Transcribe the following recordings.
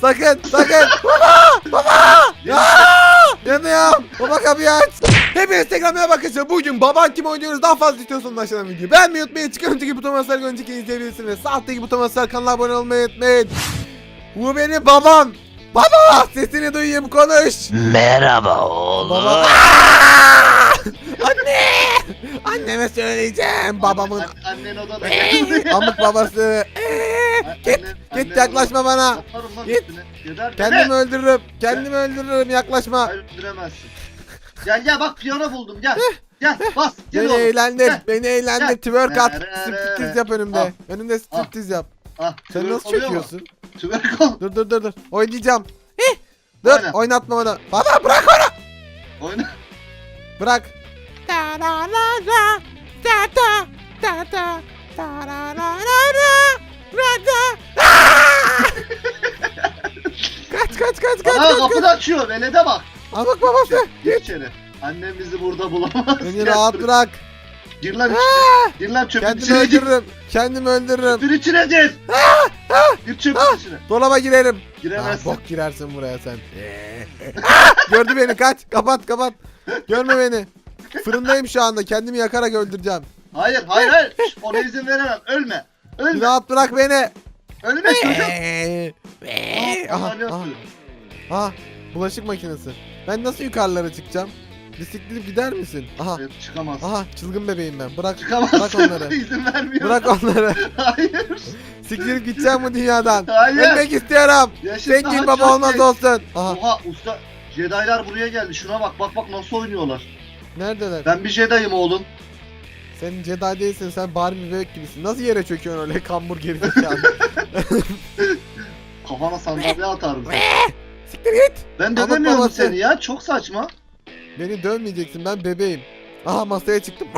Sakın sakın. baba baba. Ya. Yanıyorum. Baba kapıyı aç. Hepiniz Instagram'a bakın. Bugün baban kim oynuyoruz daha fazla istiyorsanız aşağıdan videoyu beğenmeyi unutmayın. Çıkan önceki buton basarak önceki izleyebilirsiniz. Sağ alttaki buton basarak kanala abone olmayı unutmayın. Bu benim babam. Baba sesini duyayım konuş. Merhaba oğlum. Baba. Anne. Anneme söyleyeceğim babamın An- annen odada. amık babası. Git git yaklaşma bana. Yaparım lan Git. üstüne. Geber Kendimi öldürürüm. Kendimi öldürürüm yaklaşma. Öldüremezsin. Gel gel bak piyano buldum gel. Gel bas. Gel Beni oğlum. eğlendir. Gel. Beni eğlendir. Gel. Twerk at. Striptiz yap önümde. Al. Önümde striptiz yap. Ah, Sen nasıl oluyor mu? çekiyorsun? Ol. Dur dur dur dur. Oynayacağım. Hih. Dur Oyna. oynatma onu. Baba bırak onu. Oyna. Bırak. La la. Ta ta. Ta ta. Ta la la la la. Ra ta. Aa! Kaç kaç kaç kaç Aa kaç. kapı da açıyor. Velede bak. Amık babası. Gir içeri. Annem bizi burada bulamaz. Beni Gel rahat buraya. bırak. Gir lan içine. Gir lan çöpün Kendimi içine gir. öldürürüm. Kendimi öldürürüm. Çöpün içine gir. Gir çöpün içine. Dolaba girerim. Giremezsin. bok girersin buraya sen. Gördü beni kaç. Kapat kapat. Görme beni. Fırındayım şu anda. Kendimi yakarak öldüreceğim. Hayır hayır hayır. Şş, Ona izin veremem. Ölme. Ölme. rahat bırak beni. Ölme çocuk. Aha, aha, aha, bulaşık makinesi. Ben nasıl yukarılara çıkacağım? Bisikletip gider misin? Aha. Hayır, çıkamaz. Aha çılgın bebeğim ben. Bırak Çıkamaz. bırak onları. İzin vermiyor. Bırak onları. Hayır. Siktirip gideceğim bu dünyadan. Hayır. Ölmek istiyorum. Yaşın Zengin daha baba çok olmaz genç. olsun. Aha. Oha usta. Jedi'lar buraya geldi. Şuna bak bak bak nasıl oynuyorlar. Neredeler? Ben bir Jedi'yim oğlum. Sen Jedi değilsin sen Barbie bebek gibisin. Nasıl yere çöküyorsun öyle kambur gerizekalı? Kafana sandalye atarım. Siktir git. Ben Ama dövemiyorum babası- seni ya. Çok saçma. Beni dövmeyeceksin ben bebeğim. Aha masaya çıktım.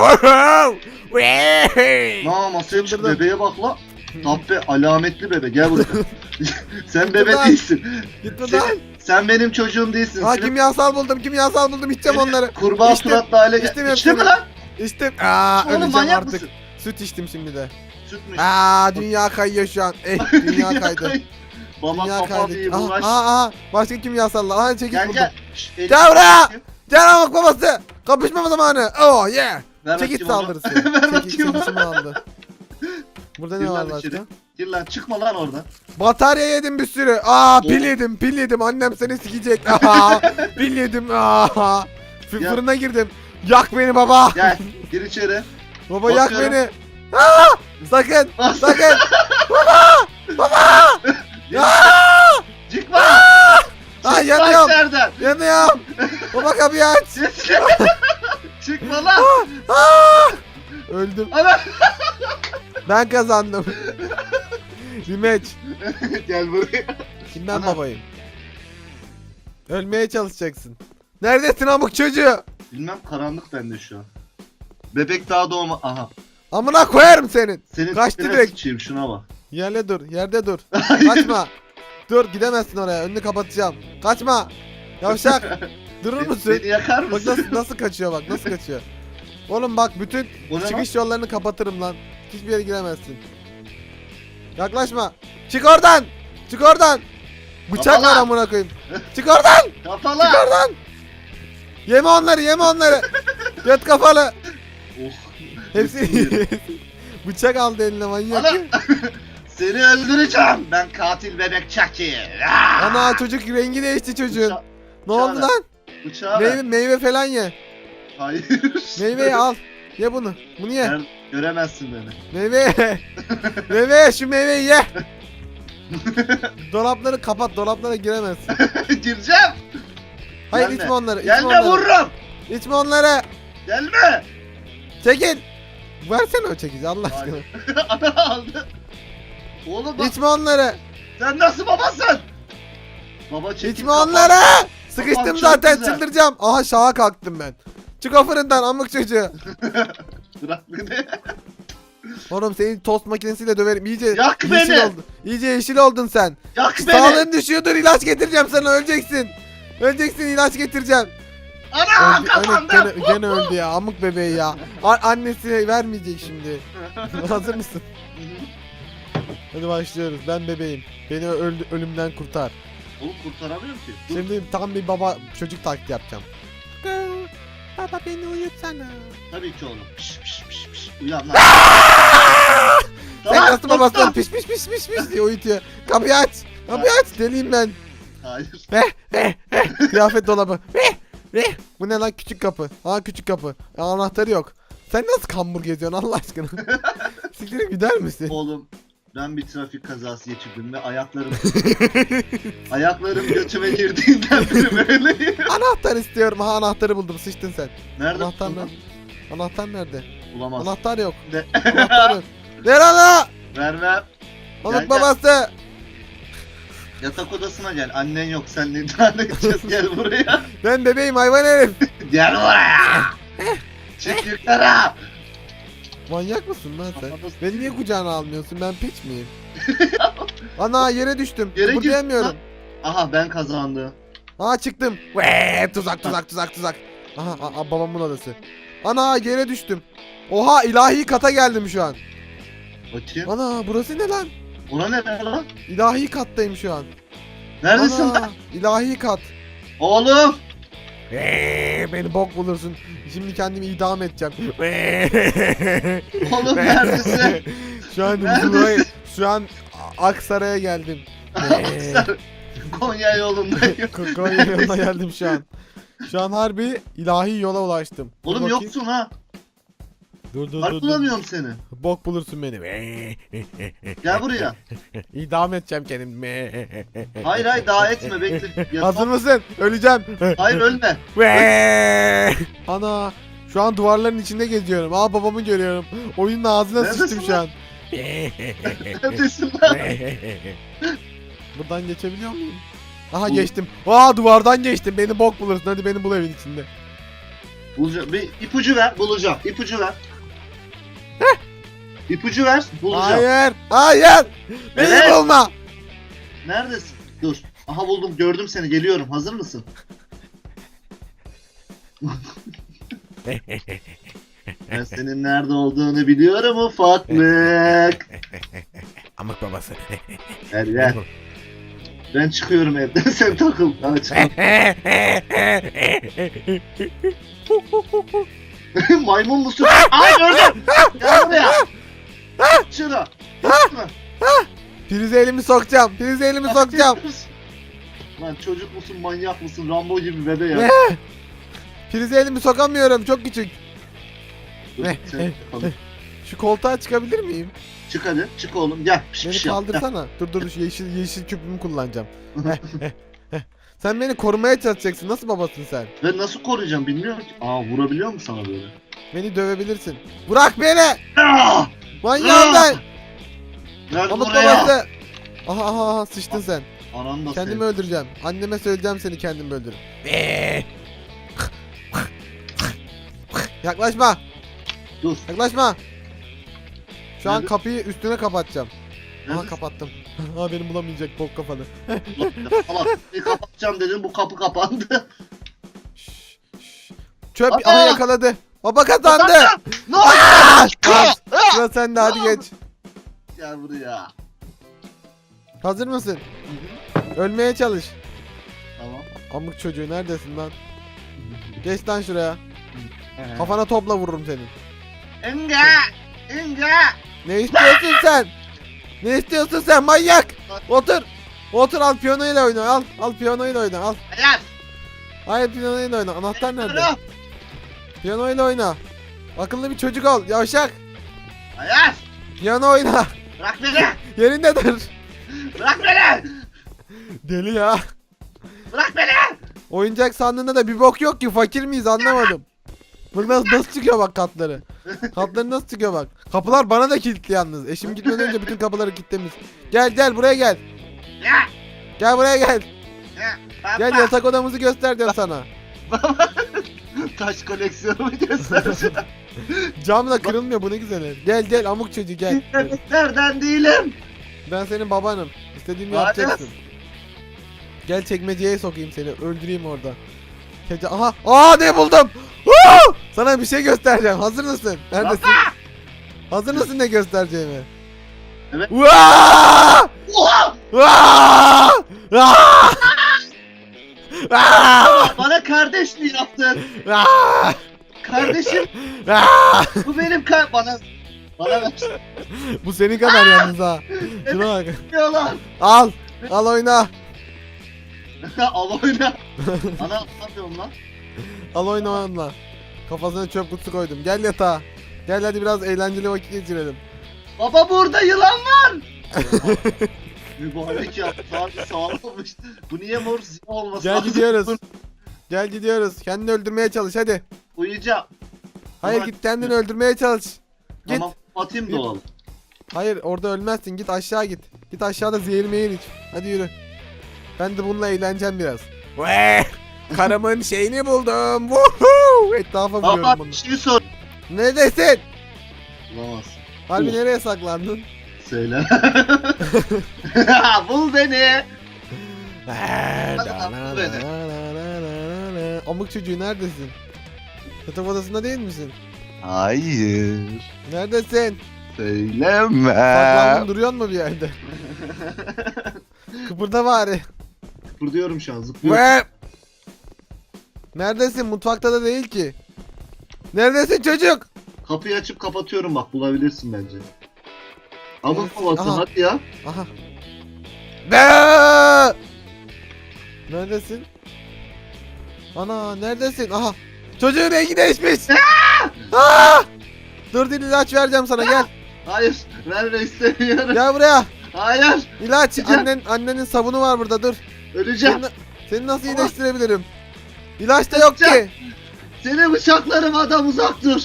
Na masaya çık Çıldırdım. bebeğe bak la. Tappe alametli bebe gel buraya. Sen bebe değilsin. Git Sen, buradan. sen benim çocuğum değilsin. Ha Seni kimyasal buldum kimyasal buldum içeceğim onları. Kurbağa İçtim, suratlı hale içtim gel. İçtin mi hepsini. lan? İçtim. Aa Oğlum öleceğim manyak artık. mısın? Süt içtim şimdi de. Sütmüş. Aa dünya kayıyor şu an. Eh dünya kaydı. Baba Dünya kaydı. bir Aha, uğraş. aha, aha. Başka kimyasallar. Aha çekil Gel buldum. gel. Şş, elini Gel buraya. bakayım. Gel amık babası. Kapışma zamanı. Oh yeah. Ver Çekit bakayım onu. saldırısı. Ver Çekit bakayım onu. çekişimi aldı. Burada Gir ne var lan başka? içeri. Gir lan çıkma lan oradan. Batarya yedim bir sürü. Aa pil yedim pil yedim. Annem seni sikecek. Aa, pil yedim. Aa. F- Ya. Fırına girdim. Yak beni baba. Gel gir içeri. Baba yak Basıyorum. beni. Aa, sakın. Bas. Sakın. Gir. Aa, Çıkma. Çık yanıyorum. lan içeriden. Yanıyorum. Baba kapıyı aç. Çık. Çıkma lan. Aa, öldüm. Ana. Ben kazandım. Rematch. Gel buraya. Kim ben Ana. babayım? Ölmeye çalışacaksın. Neredesin amık çocuğu? Bilmem karanlık bende şu an. Bebek daha doğma. Aha. Amına koyarım senin. Senin Kaçtı direkt. sıçayım şuna bak. Yerde dur, yerde dur. Kaçma. Dur, gidemezsin oraya. Önünü kapatacağım. Kaçma. Yavşak. Durur musun? Beni yakar Bak mısın? nasıl, nasıl kaçıyor bak, nasıl kaçıyor. Oğlum bak bütün O ne çıkış yollarını kapatırım lan. Hiçbir yere giremezsin. Yaklaşma. Çık oradan. Çık oradan. Bıçak var Kafala. amına koyayım. Çık oradan. Çık Kafala. oradan. Yeme onları, yeme onları. Göt kafalı. Oh. Hepsi Bıçak aldı eline manyak. Ana. Seni öldüreceğim. Ben katil bebek Chucky. Ah! Ana çocuk rengi değişti çocuğun. Bıça- Ne oldu lan? Bıçağı Meyve, ver. meyve falan ye. Hayır. Meyveyi al. Ye bunu. Bunu ye. Gör- göremezsin beni. Meyve meyve. Şu meyveyi ye. Dolapları kapat. Dolaplara giremezsin. Gireceğim. Hayır Gelme. içme onları. içme Gelme onları. vururum. İçme onları. Gelme. Çekil. Versene o çekici Allah aşkına. Ana aldı. Oğlum bak İçme onları. sen nasıl babasın? Baba çekil İçme kapat. onları. Sıkıştım çok zaten güzel. çıldıracağım. Aha şaha kalktım ben. Çık o fırından amık çocuğu. Bırak beni. Oğlum senin tost makinesiyle döverim. İyice Yak yeşil beni. oldun. İyice yeşil oldun sen. Yak beni. Sağlığın düşüyordur ilaç getireceğim sana öleceksin. Öleceksin ilaç getireceğim. Ana Öldü, kazandım. gene, gene öldü ya amık bebeği ya. A- annesi vermeyecek şimdi. Hazır mısın? Hadi başlıyoruz. Ben bebeğim. Beni öl- ölümden kurtar. Oğlum kurtaramıyorum ki. Dur. Şimdi tam bir baba çocuk taklidi yapacağım. Baba beni uyutsana. Tabii ki oğlum. Piş piş piş piş. Uyan lan. Sen Tamam, nasıl babasın tamam. piş piş piş piş piş diye uyutuyor. Kapıyı aç. Kapıyı aç. Deliyim ben. Hayır. Kıyafet dolabı. Bu ne lan küçük kapı. Aa küçük kapı. Ya, anahtarı yok. Sen nasıl kambur geziyorsun Allah aşkına? Siktirip gider misin? Oğlum ben bir trafik kazası geçirdim ve ayaklarım ayaklarım götüme girdiğinden beri böyleyim. Anahtar istiyorum. Ha anahtarı buldum. Sıçtın sen. Nerede Anahtar nerede? Anahtar nerede? Bulamaz. Anahtar yok. Ne? Anahtar yok. Ver ana! Vermem. Balık babası. Yatak odasına gel. Annen yok. Sen ne tane edeceğiz? Gel buraya. Ben bebeğim hayvan herif. Gel buraya. Çık yukarı. Manyak mısın lan sen? Kafada- Beni niye kucağına almıyorsun? Ben piç miyim? Ana yere düştüm. Yere gir- Kıpırdayamıyorum. Aha ben kazandım. Aa çıktım. Ve tuzak tuzak tuzak tuzak. Aha a- a- babamın odası. Ana yere düştüm. Oha ilahi kata geldim şu an. Bakayım. Ana burası ne lan? Ona ne lan? İlahi kattayım şu an. Neredesin Ana lan? ilahi kat. Oğlum. Ee, beni bok bulursun. Şimdi kendimi idam edeceğim. Oğlum neredesin? şu an? Huzur'a- şu an Aksaray'a geldim. Konya yolundayım. Ko- Konya yoluna geldim şu an. Şu an harbi ilahi yola ulaştım. Dur Oğlum bakayım. yoksun ha. Dur dur Harp dur. dur. bulamıyorum seni. Bok bulursun beni. Gel buraya. İdam edeceğim kendimi. Hayır hayır daha etme bekle. Ya- Hazır mısın? Öleceğim. Hayır ölme. Ana. Şu an duvarların içinde geziyorum. Aa babamı görüyorum. Oyunun ağzına Neredesin sıçtım şu an. Neredesin lan? Buradan geçebiliyor muyum? Aha geçtim. Aa duvardan geçtim. Beni bok bulursun. Hadi beni bul evin içinde. Bulacağım. Bir ipucu ver bulacağım. İpucu ver. İpucu ver bulacağım. Hayır. Hayır. Beni Evet. bulma. Neredesin? Dur. Aha buldum gördüm seni geliyorum. Hazır mısın? Ben senin nerede olduğunu biliyorum ufaklık. Amık babası. Gel gel. Ben çıkıyorum evden sen takıl. Hadi çık. Maymun musun? Ay gördüm. Gel buraya. Şunu. Şunu. Prize elimi sokacağım. Prize elimi sokacağım. Lan çocuk musun manyak mısın Rambo gibi bebe ya. Ne? Prize elimi sokamıyorum. Çok küçük. Dur, Ne? sen. Şu koltuğa çıkabilir miyim? çık hadi çık oğlum gel. Piş Beni piş yap. kaldırsana. Dur dur şu yeşil yeşil küpümü kullanacağım. Heh, heh, heh. Sen beni korumaya çalışacaksın. Nasıl babasın sen? Ben nasıl koruyacağım bilmiyorum ki. Aa vurabiliyor mu sana böyle? Beni dövebilirsin. Bırak beni! Ah! Manyağım ben! Buraya. babası! Aha aha aha sıçtın sen. Anan da Kendimi sev. öldüreceğim. Anneme söyleyeceğim seni kendimi öldürürüm. Yaklaşma! Dur. Yaklaşma! Şu an Nerede? kapıyı üstüne kapatacağım. Aha Nerede? kapattım. Aha beni bulamayacak bok kafalı. Allah kapıyı kapatacağım dedim bu kapı kapandı. Şşş, şşş. Çöp Baba! aha yakaladı. Baba kazandı. ne oldu? Aa! Al, Sıra sende hadi geç. Gel buraya. Hazır mısın? Ölmeye çalış. Tamam. Amık çocuğu neredesin lan? Geç lan şuraya. Kafana topla vururum senin. Inga! Inga! Ne istiyorsun sen? Ne istiyorsun sen manyak? Otur. Otur al piyanoyla oyna al. Al piyanoyla oyna al. Hayır! Hayır piyanoyla oyna. Anahtar nerede? Hayır! Piyanoyla oyna. Akıllı bir çocuk ol. Yavşak. Hayır! Piyano oyna. Bırak beni! Yerinde dur. Bırak beni! Deli ya. Bırak beni! Oyuncak sandığında da bir bok yok ki. Fakir miyiz anlamadım. Bak nasıl, nasıl çıkıyor bak katları. Katları nasıl çıkıyor bak. Kapılar bana da kilitli yalnız. Eşim gitmeden önce bütün kapıları kilitlemiş. Gel gel buraya gel. Gel buraya gel. Gel yatak odamızı göstereceğim sana. Taş koleksiyonumu göstereceğim. Cam da kırılmıyor bu ne güzel. Gel gel amuk çocuğu gel. Nereden değilim? Ben senin babanım. İstediğimi Hadi. yapacaksın. Gel çekmeceye sokayım seni. Öldüreyim orada. Gece aha. Aa ne buldum? Sana bir şey göstereceğim. Hazır mısın? Neredesin? Hazır mısın ne göstereceğimi? Evet. Vaa! Oha! Vaa! Vaa! Bana kardeş mi yaptın? Kardeşim bu benim kar... Bana... Bana ver. Bu senin kadar yalnız ha. Şuna bak. Al. Al oyna. Al oyna. Ana ne yapıyorsun lan? Al oyna onunla. Kafasına çöp kutusu koydum. Gel yatağa. Gel hadi biraz eğlenceli vakit geçirelim. Baba burada yılan var. Mübarek ya. Abi sağlamış. Bu niye mor ziya olması Gel lazım? gidiyoruz. Gel gidiyoruz. Kendini öldürmeye çalış hadi. Uyuyacağım. Hayır Bırak. git kendini öldürmeye çalış. Git. Tamam atayım Git. doğal. Hayır orada ölmezsin. Git aşağı git. Git aşağıda zehir meyir iç. Hadi yürü. Ben de bununla eğleneceğim biraz. Ve karımın şeyini buldum. Woohoo! Etrafa vuruyorum Baba bunu. bir şey sor. Neredesin? Bulamazsın. Harbi Uf. nereye saklandın? Söyle. Bul beni. Amık çocuğu neredesin? Yatak odasında değil misin? Hayır. Neredesin? Söyleme. Saklandın duruyor mu bir yerde? Kıpırda bari. Buradıyorum şu an zıplıyorum. Ve Neredesin? Mutfakta da değil ki. Neredesin çocuk? Kapıyı açıp kapatıyorum bak bulabilirsin bence. Ama Evet, kovası aha. hadi ya. Aha. Be! Neredesin? Ana neredesin? Aha. Çocuğun rengi değişmiş. Aa! Dur dur ilaç vereceğim sana gel. Hayır verme istemiyorum. Gel buraya. Hayır İlaç. Sıcak. Annen annenin sabunu var burada dur. öleceğim. Seni, seni nasıl iyileştirebilirim? İlaç da yok ki. Seni bıçaklarım adam uzak dur.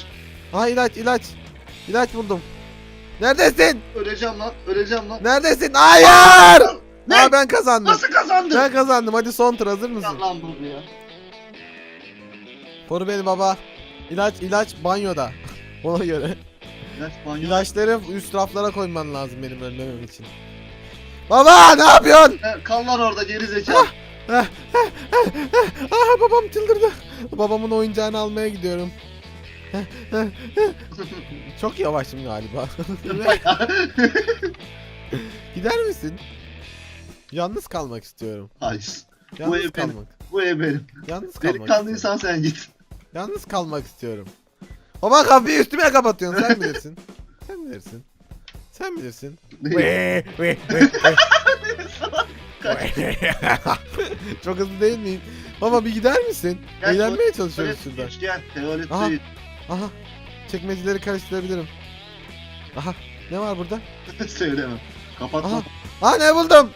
Ha ilaç ilaç. İlaç buldum. Neredesin? Öleceğim lan öleceğim lan. Neredesin? Hayır! Ne? Aa, ben kazandım. Nasıl kazandın? Ben kazandım. Hadi son tur hazır mısın? Lan buraya. Koru beni baba. İlaç ilaç banyoda. Ona göre. İlaç banyo. İlaçları üst raflara koyman lazım benim ölmemem için. Baba ne yapıyorsun? Kal lan orada geri zekalı. Ah, babam çıldırdı. Babamın oyuncağını almaya gidiyorum. Çok yavaşım galiba. Gider misin? Yalnız kalmak istiyorum. Hayır. Yalnız ev benim. kalmak. Bu ev benim. Yalnız kalmak istiyorum. Delikanlıysan sen git. Yalnız kalmak istiyorum. Baba kapıyı üstüme kapatıyorsun sen bilirsin. sen bilirsin. Sen bilirsin. Çok hızlı değil miyim? Baba bir gider misin? Eğlenmeye çalışıyoruz şurada. gel. Tuvalet Aha. değil. Aha. Çekmeceleri karıştırabilirim. Aha. Ne var burada? Söylemem. Kapat. Aha. Aa ne buldum?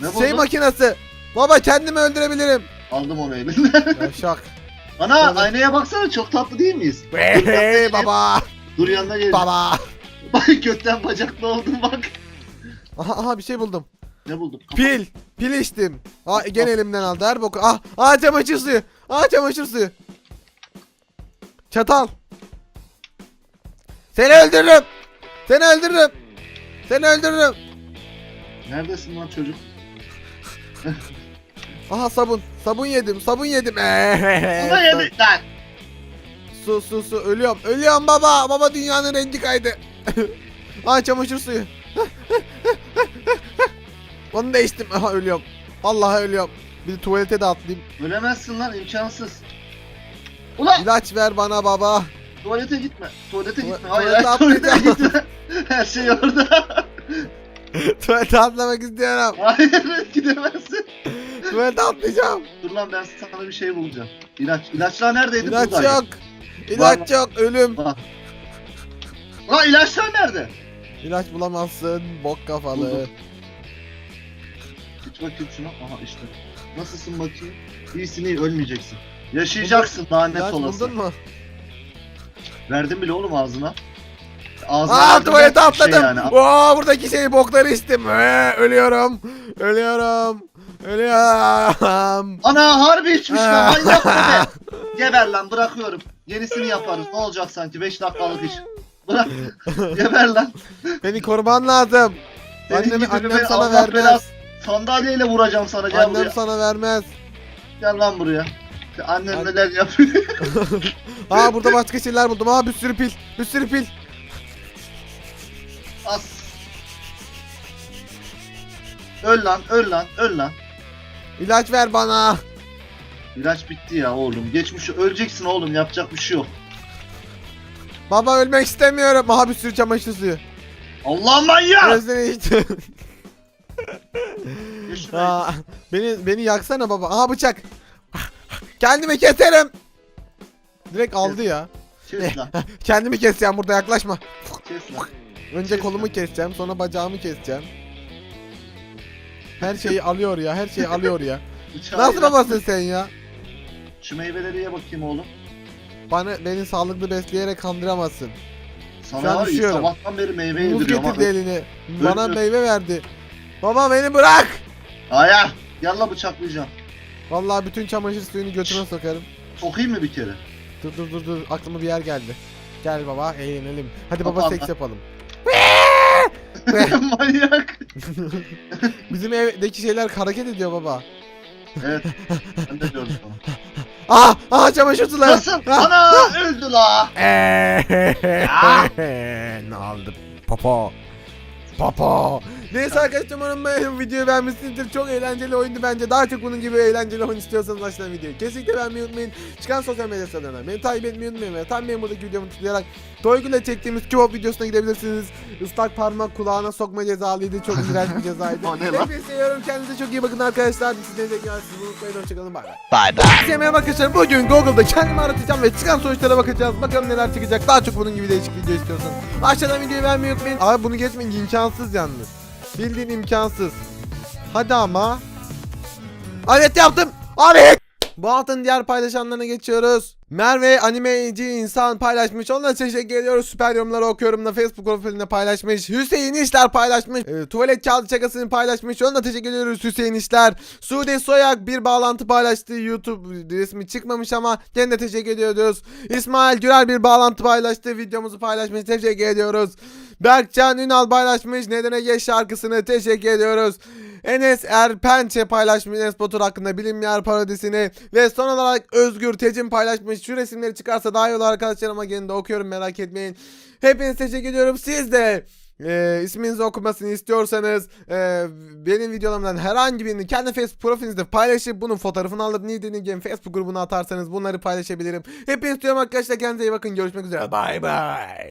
Ne şey buldun? makinesi. Baba kendimi öldürebilirim. Aldım onu elinden. Yavşak. Ana Evet. aynaya baksana çok tatlı değil miyiz? Hey baba. Dur yanına gel. Baba. Bak götten bacaklı oldum bak. Aha aha bir şey buldum. Ne buldum? Kapat. Pil. Pil içtim. Aa, gene elimden aldı her boku. Ah, ah çamaşır suyu. Ah çamaşır suyu. Çatal. Seni öldürürüm. Seni öldürürüm. Seni öldürürüm. Neredesin lan çocuk? Aha sabun. Sabun yedim. Sabun yedim. Eee. yedik lan. Su su su. Ölüyorum. Ölüyorum baba. Baba dünyanın rengi kaydı. ah çamaşır suyu. Onu da içtim. Aha ölüyorum. Vallahi ölüyorum. Bir de tuvalete de atlayayım. Ölemezsin lan imkansız. Ulan İlaç ver bana baba. tuvalete gitme. Tuvalete Tuva- gitme. Hayır tuvalete hayır tuvalete gitme. Her şey orada. Tuvalete atlamak istiyorum. Hayır gidemezsin. Tuvalete atlayacağım. Dur lan ben sana bir şey bulacağım. İlaç. İlaçlar neredeydi? İlaç Buradaydı. yok. İlaç yok. Ölüm. Bak. Lan ilaçlar nerede? İlaç bulamazsın. Bok kafalı. Buldum. Hiç bakayım şuna. Aha işte. Nasılsın bakayım? İyisin iyi ölmeyeceksin. Yaşayacaksın daha net İlaç olası. buldun mu? Verdim bile oğlum ağzına. Ağzına Aa verdim tuvalete net bir şey atladım. yani. Oo buradaki şeyi bokları içtim. Ee, ölüyorum. Ölüyorum. Ölüyorum. Ana harbi içmiş lan manyak bebe. Geber lan bırakıyorum. Yenisini yaparız. Ne olacak sanki 5 dakikalık iş. Bırak. Geber lan. Beni koruman lazım. Senin Annemi, gibi annem sana Allah vermez. Sandalyeyle vuracağım sana gel Annem buraya. sana vermez. Gel lan buraya. Annem An- neler yapıyor. Aa burada başka şeyler buldum. Aa bir sürü pil. Bir sürü pil. As. Öl lan öl lan öl lan. İlaç ver bana. İlaç bitti ya oğlum. Geçmiş öleceksin oğlum yapacak bir şey yok. Baba ölmek istemiyorum. Aha bir sürü çamaşır suyu. Allah manyak! Gözlerini içtim. Şurayı. Aa, beni beni yaksana baba. Aha bıçak. Kendimi keserim. Direkt aldı ya. Kes lan. Kendimi keseceğim burada yaklaşma. Kes lan. Önce kolumu keseceğim, sonra bacağımı keseceğim. Her şeyi alıyor ya, her şeyi alıyor ya. Bıçağı Nasıl ye. babasın sen ya? Şu meyveleri ye bakayım oğlum. Bana beni sağlıklı besleyerek kandıramazsın. Sana an var ya düşüyorum. sabahtan beri meyve Muz yediriyorum getirdi ama. eline. Bana meyve verdi. Baba beni bırak. Aya! Yalla bıçaklayacağım. Vallahi bütün çamaşır suyunu götüme sokarım. Sokayım mı bir kere? Dur dur dur dur aklıma bir yer geldi. Gel baba eğlenelim. Hadi baba Baba, seks yapalım. Manyak. Bizim evdeki şeyler hareket ediyor baba. Evet. Ben de diyorum sana. Ah! Ah çamaşır suları. Nasıl? Ah! Ana öldü la. ne aldı? Papa. Papa. Neyse arkadaşlar umarım bu videoyu beğenmişsinizdir. Çok eğlenceli oyundu bence. Daha çok bunun gibi eğlenceli oyun istiyorsanız aşağıdan videoyu kesinlikle beğenmeyi unutmayın. Çıkan sosyal medya hesaplarına beni takip etmeyi unutmayın. Ve tam benim buradaki videomu tıklayarak Toygül'le çektiğimiz Kibop videosuna gidebilirsiniz. Islak parmak kulağına sokma cezalıydı. Çok iğrenç bir cezaydı. O ne lan? Hepinizi seviyorum. Kendinize çok iyi bakın arkadaşlar. Sizleri tekrar sizi unutmayın. Hoşçakalın. Bay bay. Bye bye. Herkese merhaba arkadaşlar. Bugün Google'da kendimi aratacağım ve çıkan sonuçlara bakacağız. Bakalım neler çıkacak. Daha çok bunun gibi değişik video istiyorsanız. Aşağıdan videoyu beğenmeyi unutmayın. Abi bunu geçmeyin. imkansız yalnız. Bildiğin imkansız. Hadi ama. Evet yaptım. Abi. Bu haftanın diğer paylaşanlarına geçiyoruz. Merve animeci insan paylaşmış. Ona teşekkür ediyoruz. Süper yorumları okuyorum da Facebook profilinde paylaşmış. Hüseyin İşler paylaşmış. E, tuvalet kağıdı şakasını paylaşmış. Ona da teşekkür ediyoruz Hüseyin İşler. Sude Soyak bir bağlantı paylaştı. YouTube resmi çıkmamış ama de teşekkür ediyoruz. İsmail Gürer bir bağlantı paylaştı. Videomuzu paylaşmış. Teşekkür ediyoruz. Berkcan Ünal paylaşmış. Nedene Geç şarkısını teşekkür ediyoruz. Enes Erpençe paylaşmış Enes Batur hakkında bilinmeyen parodisini ve son olarak Özgür Tecin paylaşmış. Şu resimleri çıkarsa daha iyi olur arkadaşlar ama gene de okuyorum merak etmeyin. Hepinize teşekkür ediyorum. Siz de e, isminizi okumasını istiyorsanız e, benim videolarımdan herhangi birini kendi Facebook profilinizde paylaşıp bunun fotoğrafını alıp Nide'nin Game Facebook grubuna atarsanız bunları paylaşabilirim. Hepinizi istiyorum arkadaşlar kendinize iyi bakın görüşmek üzere bye bye.